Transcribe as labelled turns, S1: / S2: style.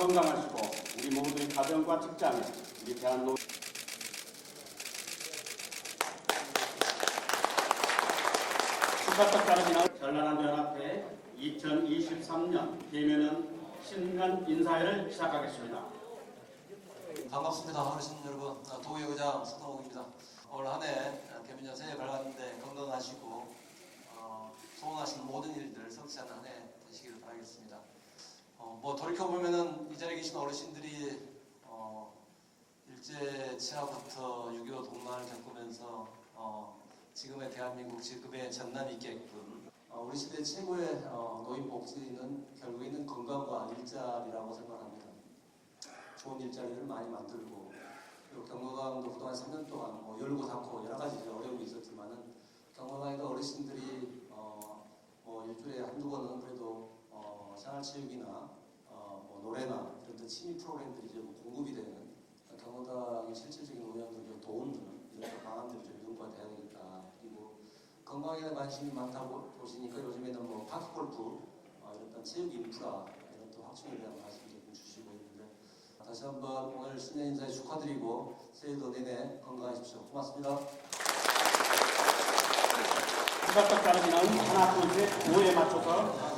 S1: 건강하시고 우리 모두의 가정과 직장에 우리 대한민국 축하떡 따르기는 전라남도 연합회 2023년 대면은 신년 인사회를 시작하겠습니다.
S2: 반갑습니다. 어르신 여러분. 아, 도의회장 서동욱입니다. 올 한해 개민년 새해 밝았는데 건강하시고 어, 소원하시는 모든 일들 성취하는 한해 되시기를 바라겠습니다. 어, 뭐 돌이켜 보면은 계신 어르신들이 어, 일제 치하부터 6.25 동란을 겪으면서 어, 지금의 대한민국 지급에 전남이 있게끔 어, 우리 시대 최고의 어, 노인 복지는 결국에는 건강과 일자리라고 생각합니다. 좋은 일자리를 많이 만들고 그리고 경로당도 그동안 3년 동안 뭐 열고 닫고 여러 가지 어려움이 있었지만은 경로당에도 어르신들이 어, 뭐 일주일에 한두 번은 그래도 어, 생활체육이나 취미 프로그램들이 좀 공급이 되는 경로당의 실질적인 운영을 좀 도움주는 이런 방안들을 좀 연구가 돼야 되겠다. 그리고 건강에 대한 관심이 많다고 보시니까 요즘에는 뭐 파크 골프 어, 이런 체육 인프라 이런 또 확충에 대한 말씀도 좀 주시고 있는데 다시 한번 오늘 신년 인사에 축하드리고 새해도 내내 건강하십시오. 고맙습니다.
S1: 축하떡 따르기는 하나 둘 셋 5에 맞춰서